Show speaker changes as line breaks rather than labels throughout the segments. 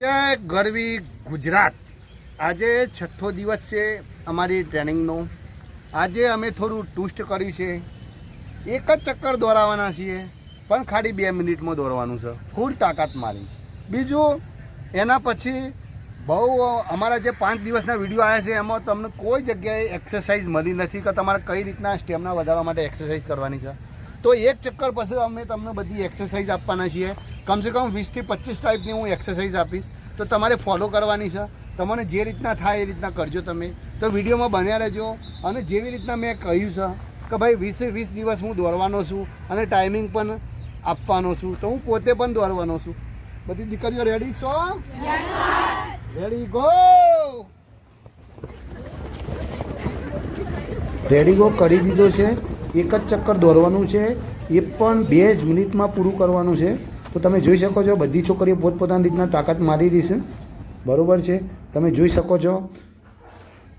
ગરવી ગુજરાત. આજે છઠ્ઠો દિવસ છે અમારી ટ્રેનિંગનો. આજે અમે થોડું ટૂસ્ટ કર્યું છે. એક જ ચક્કર દોરાવાના છીએ, પણ ખાલી બે મિનિટમાં દોરવાનું છે. ફૂલ તાકાત મારી. બીજું, એના પછી બહુ અમારા જે પાંચ દિવસના વીડિયો આવ્યા છે, એમાં તમને કોઈ જગ્યાએ એક્સરસાઇઝ મળી નથી કે તમારે કઈ રીતના સ્ટેમિના વધારવા માટે એક્સરસાઇઝ કરવાની છે. તો એક ચક્કર પછી અમે તમને બધી એક્સરસાઇઝ આપવાના છીએ. કમસે કમ વીસથી પચીસ ટાઈપની હું એક્સરસાઇઝ આપીશ. તો તમારે ફોલો કરવાની છે. તમને જે રીતના થાય એ રીતના કરજો તમે. તો વિડીયોમાં બન્યા રહેજો અને જેવી રીતના મેં કહ્યું છે કે ભાઈ વીસે વીસ દિવસ હું દોડવાનો છું અને ટાઈમિંગ પણ આપવાનો છું. તો હું પોતે પણ દોડવાનો છું. બધી દીકરીઓ રેડી છો? રેડી ગો રેડી ગો કરી દીધો છે. એક જ ચક્કર દોરવાનું છે, એ પણ બે જ મિનિટમાં પૂરું કરવાનું છે. તો તમે જોઈ શકો છો, બધી છોકરીઓ પોતપોતાની રીતના તાકાત મારી છે. બરોબર છે? તમે જોઈ શકો છો,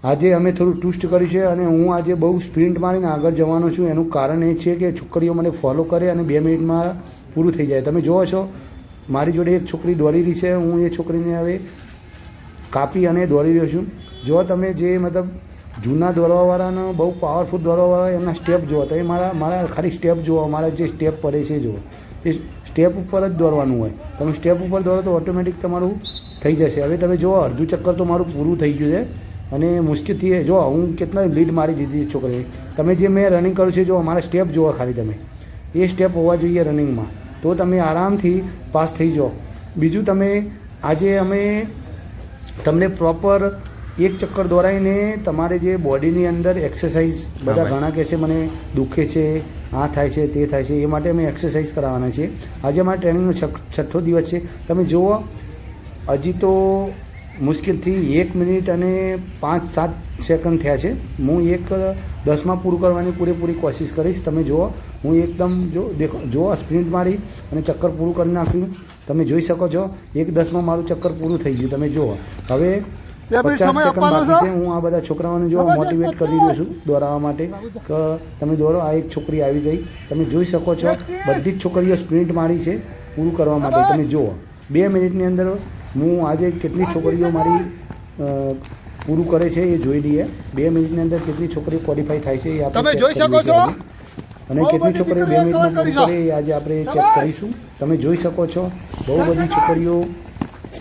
આજે અમે થોડું ટૂસ્ટ કર્યું છે અને હું આજે બહુ સ્પ્રિન્ટ મારીને આગળ જવાનો છું. એનું કારણ એ છે કે છોકરીઓ મને ફોલો કરે અને બે મિનિટમાં પૂરું થઈ જાય. તમે જુઓ છો, મારી જોડે એક છોકરી દોડી રહી છે. હું એ છોકરીને હવે કાપી અને દોડી રહ્યો છું. જો તમે જે મતલબ જૂના દોરવાવાળાનો બહુ પાવરફુલ દોરવાવાળા એમના સ્ટેપ જુઓ તો એ મારા મારા ખાલી સ્ટેપ જુઓ મારા જે સ્ટેપ પડે છે જુઓ એ સ્ટેપ ઉપર જ દોરવાનું હોય. તમે સ્ટેપ ઉપર દોરો તો ઓટોમેટિક તમારું થઈ જશે. હવે તમે જુઓ અડધું ચક્કર તો મારું પૂરું થઈ ગયું છે. અને મુશ્કેલથી જો હું કેટલા લીડ મારી દીધી છોકરીએ. તમે જે મેં રનિંગ કર્યું છે જો મારા સ્ટેપ જુઓ ખાલી તમે. એ સ્ટેપ હોવા જોઈએ રનિંગમાં તો તમે આરામથી પાસ થઈ જાઓ. બીજું તમે, આજે અમે તમને પ્રોપર એક ચક્કર દોરાઈને તમારે જે બોડીની અંદર એક્સરસાઇઝ બધા ઘણા કહે છે મને દુખે છે આ થાય છે તે થાય છે એ માટે અમે એક્સરસાઇઝ કરાવવાના છીએ. આજે અમારા ટ્રેનિંગનો છઠ્ઠો દિવસ છે. તમે જુઓ હજી તો મુશ્કેલથી એક મિનિટ અને પાંચ સાત સેકન્ડ થયા છે. હું એક દસમાં પૂરું કરવાની પૂરેપૂરી કોશિશ કરીશ. તમે જુઓ હું એકદમ જો દેખો જુઓ સ્પ્રિન્ટ મારી અને ચક્કર પૂરું કરી નાખ્યું. તમે જોઈ શકો છો એક દસમાં મારું ચક્કર પૂરું થઈ ગયું. તમે જુઓ. હવે પચાસ સેકન્ડ બાકી છે? હું આ બધા છોકરાઓને જો મોટિવેટ કરી રહ્યો છું દોરાવા માટે કે તમે દોરો આ એક છોકરી આવી ગઈ. તમે જોઈ શકો છો બધી જ છોકરીઓ સ્પ્રિન્ટ મારી છે પૂરું કરવા માટે. તમે જુઓ. બે મિનિટની અંદર હું આજે કેટલી છોકરીઓ મારી પૂરું કરે છે એ જોઈ લઈએ. બે મિનિટની અંદર કેટલી છોકરીઓ ક્વોલિફાય થાય છે એ આપણે
તમે જોઈ શકો
છો? અને કેટલી છોકરીઓ બે મિનિટમાં પૂરું
કરે
એ આજે આપણે ચેક કરીશું. તમે જોઈ શકો છો બહુ બધી છોકરીઓ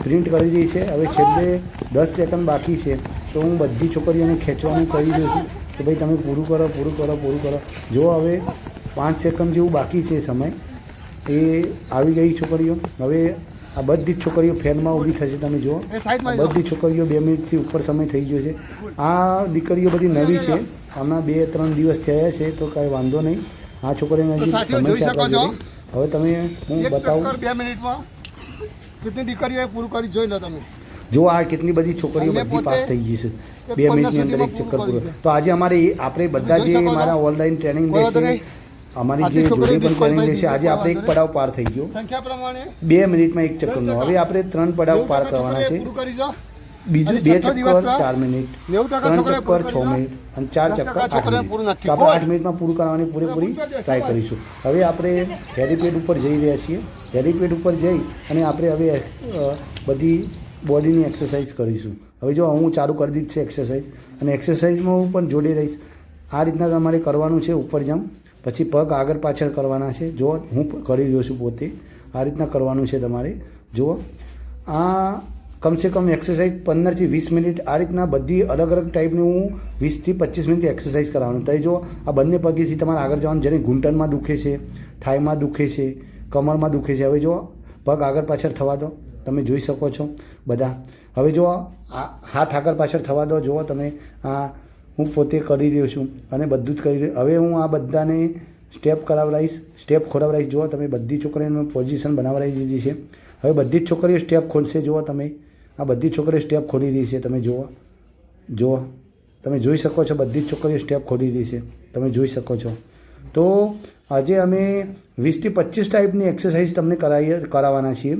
સ્પ્રિન્ટ કરી દઈ છે. હવે છેલ્લે દસ સેકન્ડ બાકી છે. તો હું બધી છોકરીઓને ખેંચવાનું કહી દઉં છું કે ભાઈ તમે પૂરું કરો પૂરું કરો પૂરું કરો. જો હવે પાંચ સેકન્ડ જેવું બાકી છે સમય એ આવી ગઈ છોકરીઓ. હવે આ બધી જ છોકરીઓ ફેનમાં ઊભી થશે તમે જુઓ. બધી છોકરીઓ બે મિનિટથી ઉપર સમય થઈ ગયો છે. આ દીકરીઓ બધી નવી છે. હમણાં બે ત્રણ દિવસ થયા છે તો કાંઈ વાંધો નહીં. આ છોકરીને
તો સાથીઓ
સમય છે. હવે તમે હું બતાવું.
બે મિનિટમાં. કેટલી દીકરીઓએ પૂરું કરી જોઈ લો તમે
જો આ કેટલી બધી છોકરીઓ બધી પાસ થઈ ગઈ છે બે મિનિટની અંદર એક ચક્કર
પૂરું
તો આજે અમારે આપણે બધા જે મારા ઓનલાઈન ટ્રેનિંગ છે અમારી જે જોડે પણ ટ્રેનિંગ લે છે આજે આપણે એક પડાવ પાર થઈ ગયો
સંખ્યા પ્રમાણે
બે મિનિટમાં એક ચક્કરનો હવે આપણે ત્રણ પડાવ પાર કરવાના છે બીજું બે ચક્કર ચાર મિનિટ ત્રણ ચક્કર છ મિનિટ અને ચાર ચક્કર આઠ મિનિટ. તો આપણે આઠ મિનિટમાં પૂરું કરવાની પૂરેપૂરી ટ્રાય કરીશું. હવે આપણે હેલિપેડ ઉપર જઈ રહ્યા છીએ. હેલિપેડ ઉપર જઈ અને આપણે હવે બધી બોડીની એક્સરસાઇઝ કરીશું. હવે જો હું ચાલુ કરી દીધી છે એક્સરસાઇઝ અને એક્સરસાઇઝમાં હું પણ જોડી રહીશ. આ રીતના તમારે કરવાનું છે ઉપર જમ. પછી પગ આગળ પાછળ કરવાના છે. જો હું કરી રહ્યો છું પોતે આ રીતના કરવાનું છે તમારે. જુઓ. આ કમસે કમ એક્સરસાઇઝ પંદરથી વીસ મિનિટ આ રીતના બધી અલગ અલગ ટાઈપની હું વીસથી પચીસ મિનિટ એક્સરસાઇઝ કરાવવાનું. તો જો આ બંને પગેથી તમારે આગળ જવાનું, જેને ઘૂંટણમાં દુખે છે થાઈમાં દુખે છે, કમરમાં દુખે છે. હવે જો પગ આગળ પાછળ થવા દો, તમે જોઈ શકો છો બધા. હવે જો આ હાથ આગળ પાછળ થવા દો, જુઓ તમે, આ હું પોતે કરી રહ્યો છું અને બધું જ કરી રહ્યો. હવે હું આ બધાને સ્ટેપ કરાવડાવીશ સ્ટેપ ખોરાવડાવીશ જુઓ તમે બધી છોકરીઓને પોઝિશન બનાવડાવી દીધી છે. હવે બધી જ છોકરીઓ સ્ટેપ ખોલશે, જુઓ તમે. આ બધી છોકરીઓ સ્ટેપ ખોલી રહી છે, તમે જુઓ. જુઓ. તમે જોઈ શકો છો બધી જ છોકરીઓ સ્ટેપ ખોલી રહી છે. તમે જોઈ શકો છો. તો આજે અમે વીસથી પચીસ ટાઈપની એક્સરસાઇઝ તમને કરાવી કરાવવાના છીએ.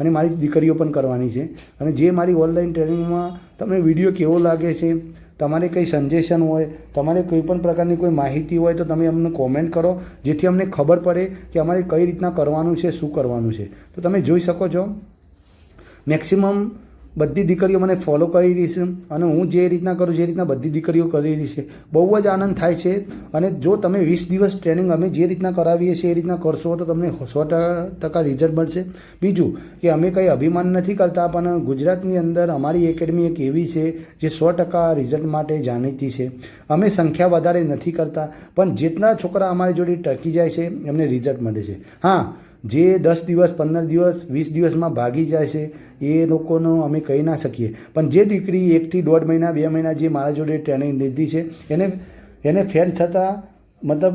અને મારી દીકરીઓ પણ કરવાની છે. અને જે મારી ઓનલાઈન ટ્રેનિંગમાં તમને વીડિયો કેવો લાગે છે, તમારે કંઈ સજેશન હોય, તમારે કોઈ પણ પ્રકારની કોઈ માહિતી હોય તો તમે અમને કોમેન્ટ કરો, જેથી અમને ખબર પડે કે અમારે કઈ રીતના કરવાનું છે, શું કરવાનું છે. તો તમે જોઈ શકો છો. મેક્સિમમ બધી દીકરીઓ મને ફોલો કરી રહી છે અને હું જે રીતના કરું એ રીતના બધી દીકરીઓ કરી રહી છે. બહુ જ આનંદ થાય છે અને જો તમે વીસ દિવસ ટ્રેનિંગ અમે જે રીતના કરાવીએ છીએ એ રીતના કરશો તો તમને સો ટકા રિઝલ્ટ મળશે. બીજું કે અમે કંઈ અભિમાન નથી કરતા, પણ ગુજરાતની અંદર અમારી એકેડમી એક એવી છે જે સો ટકા રિઝલ્ટ માટે જાણીતી છે. અમે સંખ્યા વધારે નથી કરતા, પણ જેટલા છોકરા અમારી જોડે ટકી જાય છે, એમને રિઝલ્ટ મળે છે. હા જે દસ દિવસ, પંદર દિવસ, વીસ દિવસમાં ભાગી જાય છે, એ લોકોનો અમે કહી ના શકીએ. પણ જે દીકરી એકથી દોઢ મહિના, બે મહિના જે મારા જોડે ટ્રેનિંગ લીધી છે, એને એને ફેલ થતાં મતલબ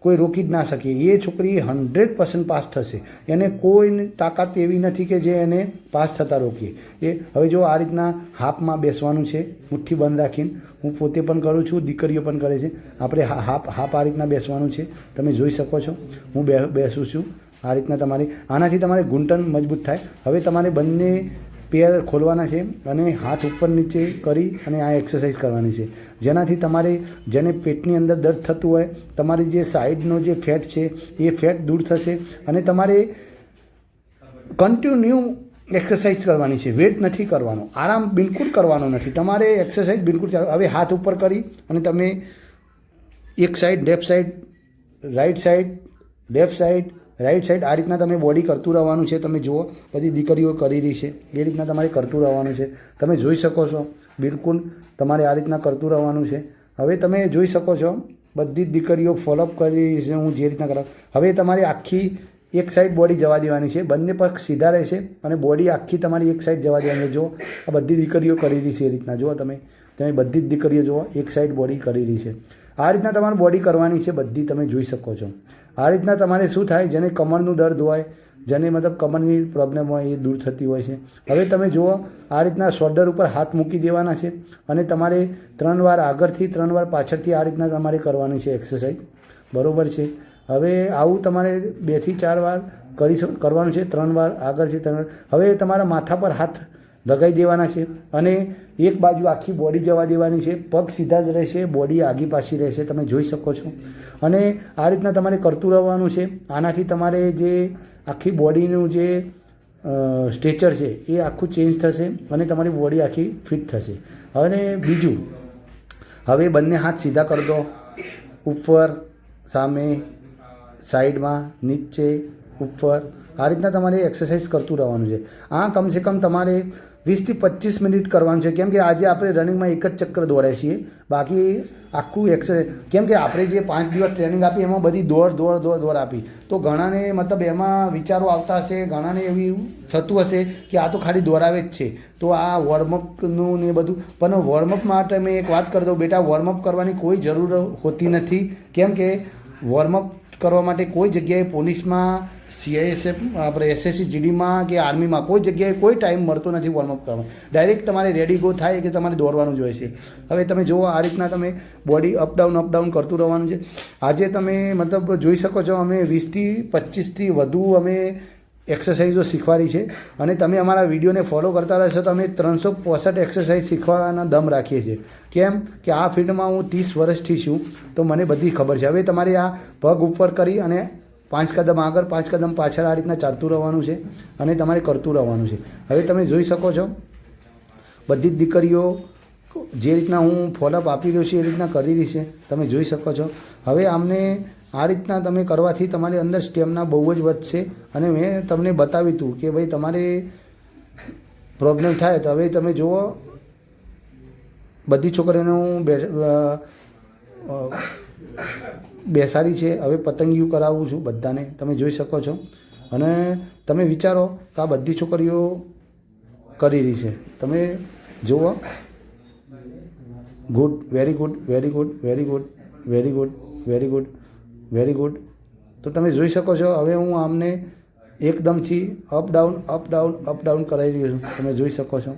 કોઈ રોકી જ ના શકે એ છોકરી હંડ્રેડ પર્સન્ટ પાસ થશે. એને કોઈ તાકાત એવી નથી કે જે એને પાસ થતાં રોકીએ. એ, હવે જો આ રીતના હાફમાં બેસવાનું છે, મુઠ્ઠી બંધ રાખીને, હું પોતે પણ કરું છું, દીકરીઓ પણ કરે છે. આપણે હાફ હાફ આ રીતના બેસવાનું છે. તમે જોઈ શકો છો. હું બેસું છું. આ રીતના તમારી, આનાથી તમારે ઘૂંટણ મજબૂત થાય. હવે તમારે બંને પેર ખોલવાના છે અને હાથ ઉપર નીચે કરી અને આ એક્સરસાઇઝ કરવાની છે. જેનાથી તમારે, જેને પેટની અંદર દર્દ થતું હોય, તમારી જે સાઈડનો જે ફેટ છે, એ ફેટ દૂર થશે અને તમારે કન્ટિન્યુ એક્સરસાઇઝ કરવાની છે. વેટ નથી કરવાનો. આરામ બિલકુલ કરવાનો નથી. તમારે એક્સરસાઇઝ બિલકુલ હવે હાથ ઉપર કરી અને તમે એક side left side right side left side right side આ રીતના તમે બોડી કરતું રહેવાનું છે. તમે જુઓ, બધી દીકરીઓ કરી રહી છે. એ રીતના તમારે કરતું રહેવાનું છે. તમે જોઈ શકો છો, બિલકુલ તમારે આ રીતના કરતું રહેવાનું છે. હવે તમે જોઈ શકો છો, બધી જ દીકરીઓ ફોલોઅપ કરી રહી છે, હું જે રીતના કરાવ હવે તમારી આખી એક સાઈડ બોડી જવા દેવાની છે. બંને પગ સીધા રહેશે અને બોડી આખી તમારી એક સાઈડ જવા દેવાની છે. જો આ બધી દીકરીઓ કરી રહી છે એ રીતના. જુઓ તમે તમે બધી જ દીકરીઓ જુઓ, એક સાઈડ બોડી કરી રહી છે. આ રીતના તમારે બોડી કરવાની છે, બધી તમે જોઈ શકો છો. આ રીતના તમારે શું થાય? જેને કમરનું દર્દ હોય, જેને મતલબ કમરની પ્રોબ્લેમ હોય, એ દૂર થતી હોય છે. હવે તમે જુઓ, આ રીતના શોલ્ડર ઉપર હાથ મૂકી દેવાના છે અને તમારે ત્રણ વાર આગળથી, ત્રણ વાર પાછળથી આ રીતના તમારે કરવાની છે એક્સરસાઇઝ બરોબર છે? હવે આવું તમારે બેથી ચાર વાર કરી કરવાનું છે, ત્રણ વાર આગળથી ત્રણ વાર. હવે તમારા માથા પર હાથ લગાવી દેવાના છે અને એક બાજુ આખી બોડી જવા દેવાની છે. પગ સીધા જ રહેશે બોડી આગી પાછી રહેશે, તમે જોઈ શકો છો. અને આ રીતના તમારે કરતું રહેવાનું છે. આનાથી તમારે જે આખી બોડીનું જે સ્ટ્રેચર છે, એ આખું ચેન્જ થશે અને તમારી બોડી આખી ફિટ થશે. અને બીજું, હવે બંને હાથ સીધા કરી દો. ઉપર, સામે સાઈડમાં નીચે ઉપર, આ રીતના તમારે એક્સરસાઇઝ કરતું રહેવાનું છે. આ કમસે કમ તમારે વીસથી પચીસ મિનિટ કરવાનું છે. કેમ કે આજે આપણે રનિંગમાં એક જ ચક્કર દોડાય છીએ. બાકી આખું એક્સરસાઇઝ કેમ કે આપણે જે પાંચ દિવસ ટ્રેનિંગ આપી, એમાં બધી દોડ દોડ દોડ દોડ આપી. તો ઘણાને મતલબ એમાં વિચારો આવતા હશે, ઘણાને એવી થતું હશે કે આ તો ખાલી દોરાવે જ છે. તો આ વોર્મઅપનું ને બધું. પણ વોર્મઅપ માટે મેં એક વાત કરી દઉં. બેટા વોર્મઅપ કરવાની કોઈ જરૂર હોતી નથી. કેમ કે વોર્મઅપ કરવા માટે કોઈ જગ્યાએ પોલીસમાં સીઆઈએસએફ, આપણે એસએસસી, જીડીમાં કે આર્મીમાં, કોઈ જગ્યાએ કોઈ ટાઈમ મળતો નથી વોર્મઅપ કરવામાં ડાયરેક્ટ તમારે રેડી ગો થાય કે તમારે દોડવાનું જ છે. હવે તમે જુઓ, આ રીતના તમે બોડી અપડાઉન અપડાઉન કરતું રહેવાનું છે. આજે તમે મતલબ જોઈ શકો છો, અમે વીસથી પચીસથી વધુ અમે એક્સરસાઇઝો શીખવાડી છે. અને તમે અમારા વિડીયોને ફોલો કરતા રહેશો તો અમે ત્રણસો પોસઠ એક્સરસાઇઝ શીખવાના દમ રાખીએ છીએ. કેમ? કે આ ફિલ્ડમાં હું ત્રીસ વર્ષથી છું, તો મને બધી ખબર છે. હવે તમારે આ પગ ઉપર કરી અને પાંચ કદમ આગળ, પાંચ કદમ પાછળ આ રીતના ચાલતું રહેવાનું છે અને તમારે કરતું રહેવાનું છે. હવે તમે જોઈ શકો છો, બધી જ દીકરીઓ જે રીતના હું ફોલોઅપ આપી રહ્યો છું એ રીતના કરી રહી છે. તમે જોઈ શકો છો. હવે આમને આ રીતના તમે કરવાથી તમારી અંદર સ્ટેમના બહુ જ વધશે અને મેં તમને બતાવ્યું હતું કે ભાઈ તમારે પ્રોબ્લેમ થાય તો હવે તમે જુઓ, બધી છોકરીઓને હું બેસાડી છે, હવે પતંગિયું કરાવું છું બધાને, તમે જોઈ શકો છો. અને તમે વિચારો કે આ બધી છોકરીઓ કરી રહી છે. તમે જુઓ good, very good very good very good very good very good very good. તો તમે જોઈ શકો છો, હવે હું આમને એકદમથી up down up down up down કરાવી રહ્યો છું. તમે જોઈ શકો છો.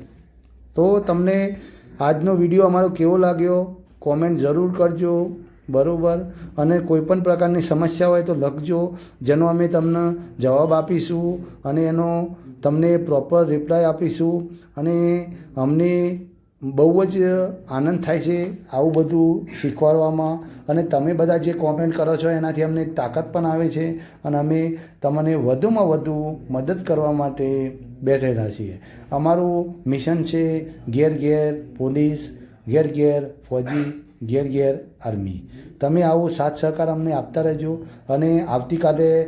તો તમને આજનો વીડિયો અમારો કેવો લાગ્યો? કોમેન્ટ જરૂર કરજો. બરાબર? અને કોઈ પણ પ્રકારની સમસ્યા હોય તો લખજો. જેનો અમે તમને જવાબ આપીશું અને એનો તમને પ્રોપર રિપ્લાય આપીશું. અને અમને બહુ જ આનંદ થાય છે આવું બધું શીખવાડવામાં. અને તમે બધા જે કોમેન્ટ કરો છો, એનાથી અમને તાકાત પણ આવે છે. અને અમે તમને વધુમાં વધુ મદદ કરવા માટે બેઠેલા છીએ. અમારું મિશન છે ઘેર ઘેર પોલીસ, ઘેર ઘેર ફૌજી ઘેર ઘેર આર્મી. તમે આવો સાથ સહકાર અમને આપતા રહેજો અને આવતીકાલે